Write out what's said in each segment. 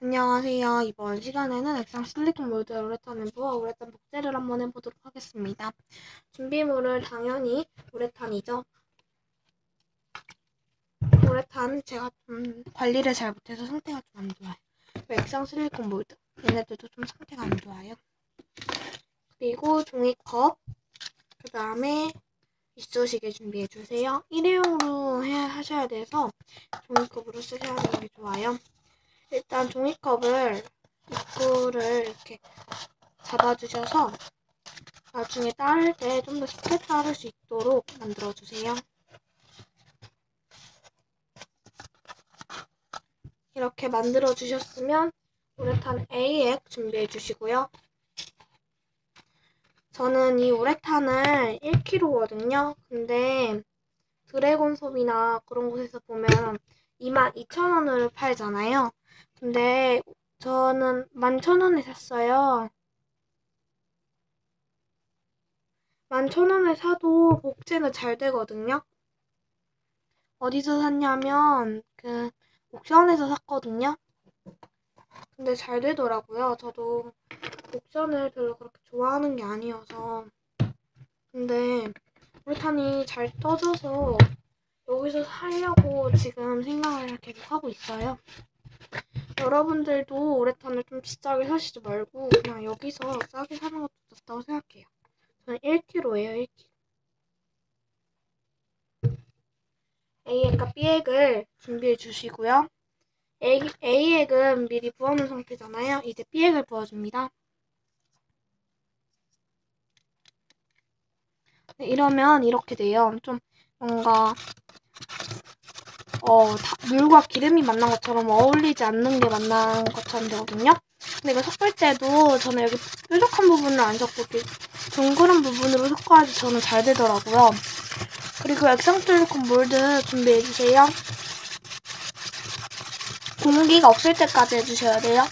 안녕하세요. 이번 시간에는 액상 실리콘 몰드 우레탄 램프와 우레탄 복제를 한번 해보도록 하겠습니다. 준비물은 당연히 우레탄이죠. 우레탄 제가 좀 관리를 잘 못해서 상태가 좀 안 좋아요. 액상 실리콘 몰드 얘네들도 좀 상태가 안 좋아요. 그리고 종이컵 그 다음에 이쑤시개 준비해 주세요. 일회용으로 해, 하셔야 돼서 종이컵으로 쓰셔야 되는 게 좋아요. 일단 종이컵을 입구를 이렇게 잡아주셔서 나중에 따를 때 좀 더 쉽게 따를 수 있도록 만들어주세요. 이렇게 만들어주셨으면 우레탄 A액 준비해 주시고요. 저는 이 우레탄을 1kg거든요. 근데 드래곤솜이나 그런 곳에서 보면 22,000원을 팔잖아요. 근데 저는 11,000원에 샀어요. 11,000원에 사도 복제는 잘 되거든요. 어디서 샀냐면 그 옥션에서 샀거든요. 근데 잘 되더라고요. 저도 옥션을 별로 그렇게 좋아하는 게 아니어서. 근데 우레탄이 잘 떠져서 여기서 살려고 지금 생각을 계속 하고 있어요. 여러분들도 우레탄을 좀 비싸게 사시지 말고 그냥 여기서 싸게 사는 것도 좋다고 생각해요. 저는 1kg예요, 1kg. A액과 B액을 준비해 주시고요. A, A액은 미리 부어놓은 상태잖아요. 이제 B액을 부어줍니다. 네, 이러면 이렇게 돼요. 좀 뭔가 어, 다, 물과 기름이 만난 것처럼 어울리지 않는 게 만난 것처럼 되거든요. 근데 이거 섞을 때도 저는 여기 뾰족한 부분을 안 섞고 이렇게 둥그런 부분으로 섞어야지 저는 잘 되더라고요. 그리고 액상 실리콘 몰드 준비해주세요. 공기가 없을 때까지 해주셔야 돼요.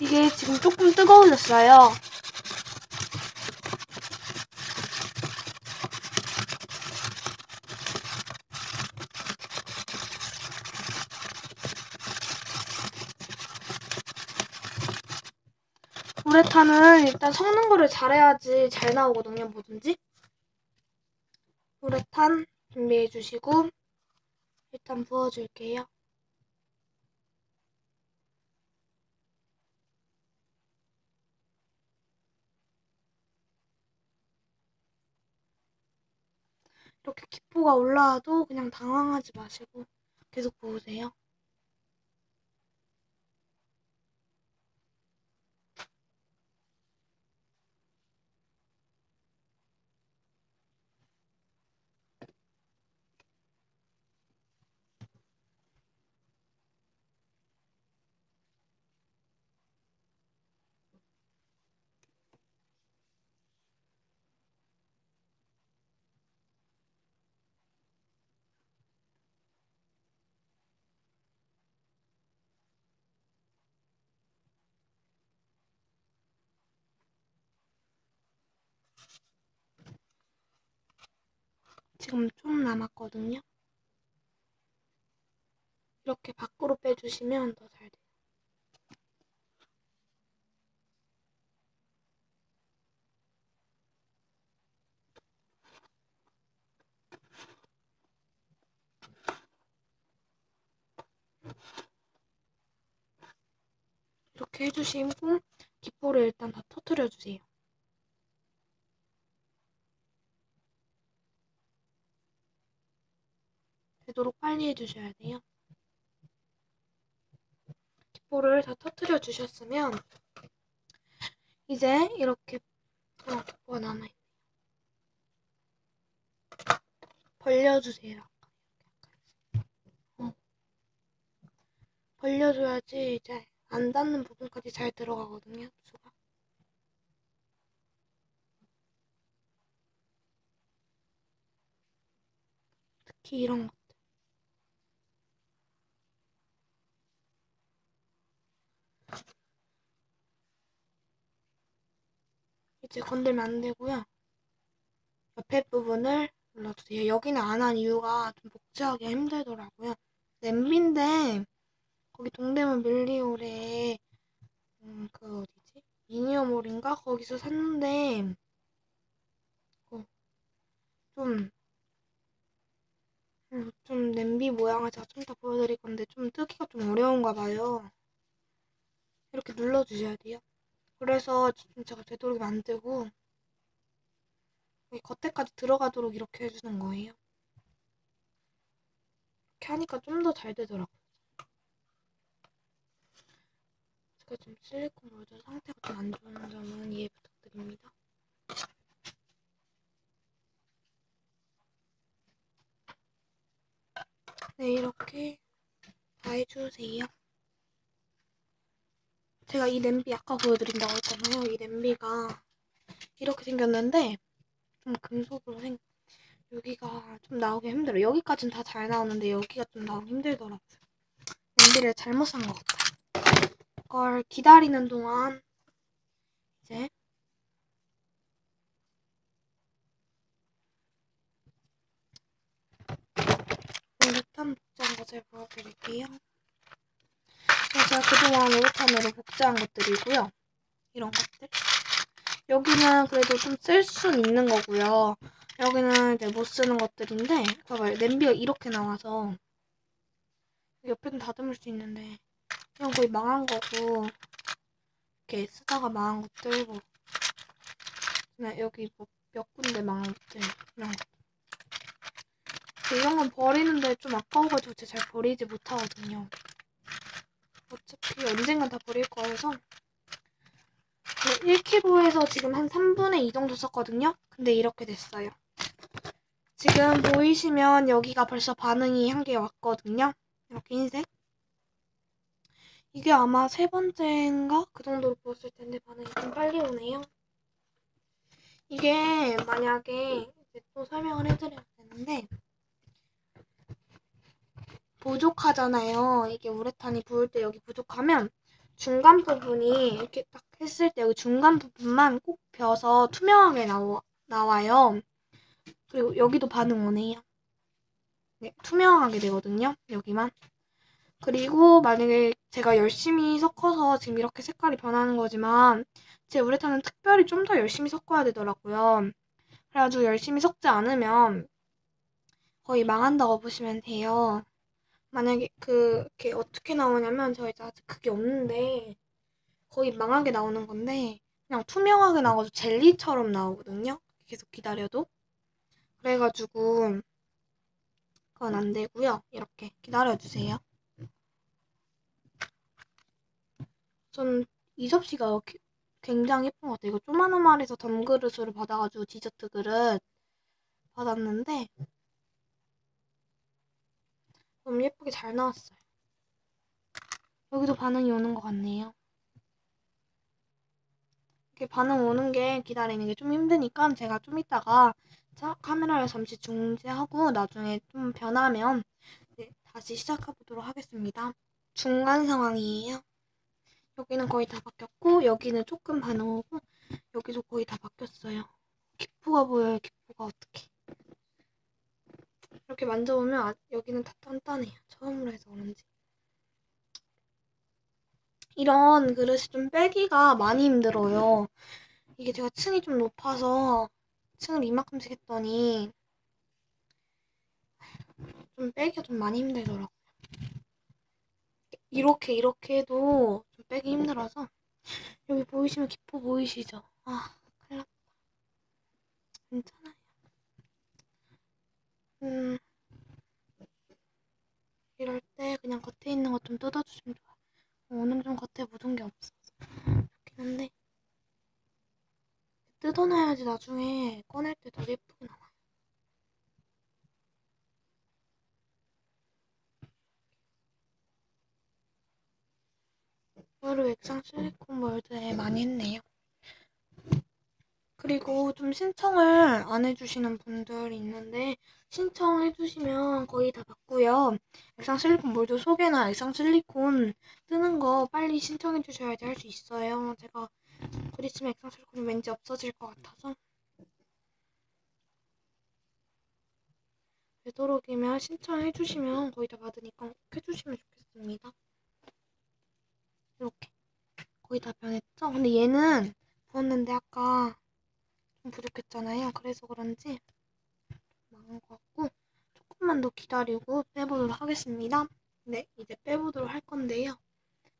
이게 지금 조금 뜨거워졌어요. 우레탄은 일단 섞는 거를 잘해야지 잘 나오거든요, 뭐든지. 우레탄 준비해 주시고 일단 부어줄게요. 이렇게 기포가 올라와도 그냥 당황하지 마시고 계속 부으세요. 지금 좀 남았거든요. 이렇게 밖으로 빼주시면 더 잘 돼요. 이렇게 해주시고 기포를 일단 다 터트려 주세요. 되도록 빨리 해주셔야 돼요. 기포를 다 터트려 주셨으면 이제 이렇게 어, 기포가 남아있네요. 벌려주세요. 어. 벌려줘야지 이제 안 닿는 부분까지 잘 들어가거든요. 수가. 특히 이런 거. 이제 건들면 안 되고요. 옆에 부분을 눌러주세요. 여기는 안 한 이유가 좀 복제하기가 힘들더라고요. 냄비인데 거기 동대문 밀리오레 음, 그 어디지? 미니어몰인가? 거기서 샀는데 어, 좀, 음, 좀 냄비 모양을 제가 좀 더 보여드릴 건데 좀 뜨기가 좀 어려운가 봐요. 이렇게 눌러주셔야 돼요. 그래서 좀 제가 되도록이면 안 여기 겉에까지 들어가도록 이렇게 해주는 거예요. 이렇게 하니까 좀 더 잘 되더라고요. 제가 지금 실리콘 모드 상태가 좀 안 좋은 점은 이해 부탁드립니다. 네, 이렇게 다 해주세요. 제가 이 냄비 아까 보여드린다고 했잖아요. 이 냄비가 이렇게 생겼는데 좀 금속으로 생 여기가 좀 나오기 힘들어요. 여기까지는 다 잘 나오는데 여기가 좀 나오기 힘들더라고요. 냄비를 잘못 산 것 같아요. 이걸 기다리는 동안 이제 오르탄 복제한 것을 보여드릴게요. 제가 그동안 오르탄으로 복제한 것들이고요. 이런 것들. 여기는 그래도 좀쓸수 있는 거고요. 여기는 이제 못 쓰는 것들인데 봐봐요. 냄비가 이렇게 나와서 옆에는 다듬을 수 있는데 이건 거의 망한 거고 이렇게 쓰다가 망한 것들 뭐 그냥 여기 뭐 몇 군데 망한 것들 이런 거 이런 건 버리는데 좀 아까워가지고 제가 잘 버리지 못하거든요. 어차피 언젠간 다 버릴 거여서 1kg에서 지금 한 3분의 2 정도 썼거든요. 근데 이렇게 됐어요. 지금 보이시면 여기가 벌써 반응이 한 개 왔거든요. 이렇게 흰색. 이게 아마 세 번째인가? 그 정도로 보였을 텐데 반응이 좀 빨리 오네요. 이게 만약에 또 설명을 해드려야 되는데 부족하잖아요. 이게 우레탄이 부을 때 여기 부족하면 중간 부분이 이렇게 딱 했을 때 여기 중간 부분만 꼭 벼서 투명하게 나오, 나와요. 그리고 여기도 반응 오네요. 네, 투명하게 되거든요. 여기만. 그리고 만약에 제가 열심히 섞어서 지금 이렇게 색깔이 변하는 거지만 제 우레탄은 특별히 좀 더 열심히 섞어야 되더라고요. 그래가지고 열심히 섞지 않으면 거의 망한다고 보시면 돼요. 만약에 그게 어떻게 나오냐면 저희 아직 그게 없는데 거의 망하게 나오는 건데 그냥 투명하게 나와서 젤리처럼 나오거든요. 계속 기다려도. 그래가지고 그건 안 되고요. 이렇게 기다려주세요. 전 이 접시가 굉장히 예쁜 것 같아요. 이거 조만한 말에서 덤그릇으로 받아가지고 디저트 그릇 받았는데 너무 예쁘게 잘 나왔어요. 여기도 반응이 오는 것 같네요. 이렇게 반응 오는 게 기다리는 게 좀 힘드니까 제가 좀 이따가 카메라를 잠시 중지하고 나중에 좀 변하면 다시 시작해 보도록 하겠습니다. 중간 상황이에요. 여기는 거의 다 바뀌었고 여기는 조금 반응 오고 여기도 거의 다 바뀌었어요. 기포가 보여요. 기포가 어떻게. 이렇게 만져보면 아, 여기는 다 단단해요. 처음으로 해서 그런지. 이런 그릇이 좀 빼기가 많이 힘들어요. 이게 제가 층이 좀 높아서 층을 이만큼씩 했더니 좀 빼기가 좀 많이 힘들더라고요. 이렇게 이렇게 해도 좀 빼기 힘들어서 여기 보이시면 기포 보이시죠? 아 큰일 났다. 괜찮아요. 음 이럴 때 그냥 겉에 있는 것 좀 뜯어주시면 좋아요. 오늘 좀 겉에 묻은 게 없어서 좋긴 한데 뜯어놔야지 나중에 꺼낼 때 더 예쁘게 나와요. 이거를 액상 실리콘 몰드에 많이 했네요. 그리고 좀 신청을 안 해주시는 분들이 있는데 신청해주시면 거의 다 받고요. 액상 실리콘 몰드 소개나 액상 실리콘 뜨는 거 빨리 신청해 주셔야지 할 수 있어요. 제가 곧 있으면 액상 실리콘이 왠지 없어질 것 같아서 되도록이면 신청해 주시면 거의 다 받으니까 꼭 해주시면 좋겠습니다. 이렇게 거의 다 변했죠? 근데 얘는 부었는데 아까 좀 부족했잖아요. 그래서 그런지 망한 것 같고 조금만 더 기다리고 빼보도록 하겠습니다. 네, 이제 빼보도록 할 건데요.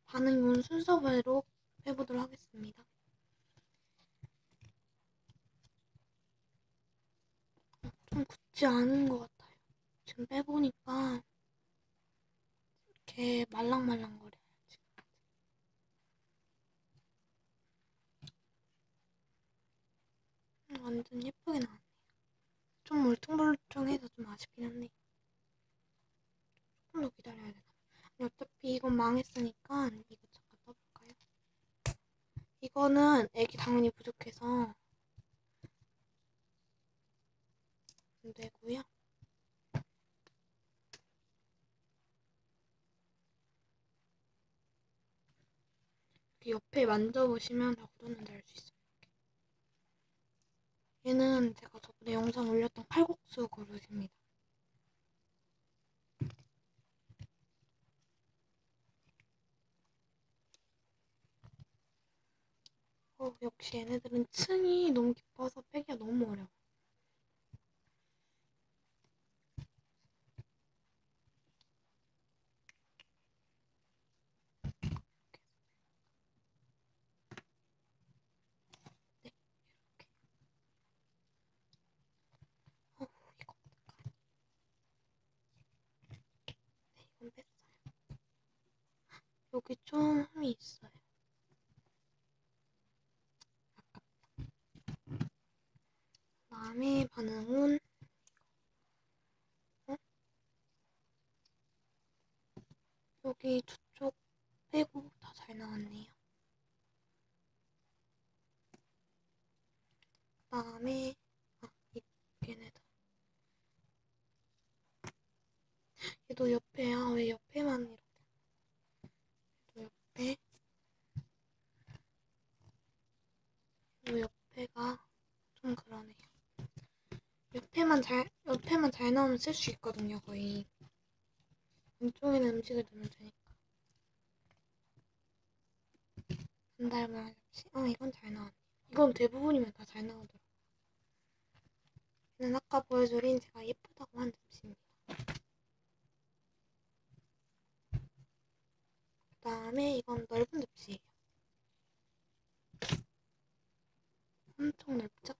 반응이 온 순서대로 빼보도록 하겠습니다. 좀 굳지 않은 것 같아요. 지금 빼보니까 이렇게 말랑말랑거려요. 지금. 음, 완전 예쁘게 나왔네요. 좀 울퉁불퉁해서 좀 아쉽긴 한데 조금 더 기다려야 되나? 아니, 어차피 이건 망했으니까 이거 잠깐 떠볼까요? 이거는 애기 당연히 부족해서 안 되고요. 옆에 만져보시면 다 굳었는지 알 수 있어요. 얘는 제가 저번에 영상 올렸던 칼국수 그릇입니다. 어, 역시 얘네들은 층이 너무 깊어서 빼기가 너무 어려워. 네, 이렇게. 어, 이거 어떡하지? 네, 이건 뺐어요. 여기 좀 흠이 있어요. 아깝다. 다음에 반응은 어? 여기 두쪽 빼고 다 잘 나왔네요. 그다음에 아, 이 얘네도 얘도 옆에야 왜 옆에만 이렇게. 얘도 옆에. 요 옆에가 좀 그러네요. 옆에만 잘 옆에만 잘 나오면 쓸 수 있거든요 거의. 왼쪽에는 음식을 넣으면 되니까. 안 닮은 접시 어 이건 잘 나왔네. 이건 대부분이면 다 잘 나오더라고 얘는 아까 보여드린 제가 예쁘다고 한 접시입니다 다음에 이건 넓은 접시예요 엄청 넓죠?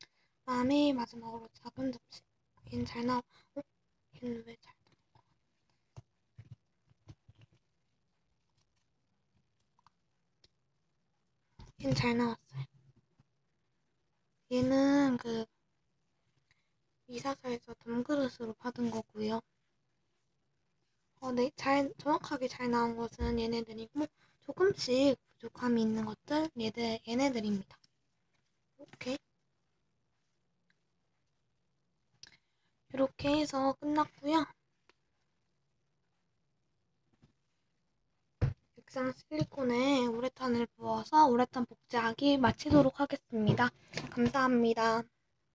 그 다음에 마지막으로 작은 접시 얘는 잘 나와 어? 얘는 왜잘 얘는 잘 나왔어요. 얘는 그 이사사에서 덤그릇으로 받은 거고요. 어, 네, 잘 정확하게 잘 나온 것은 얘네들이고 조금씩 부족함이 있는 것들 얘들 얘네들입니다. 이렇게 이렇게 해서 끝났고요. 액상 실리콘에 우레탄을 부어서 우레탄 복제하기 마치도록 하겠습니다. 감사합니다.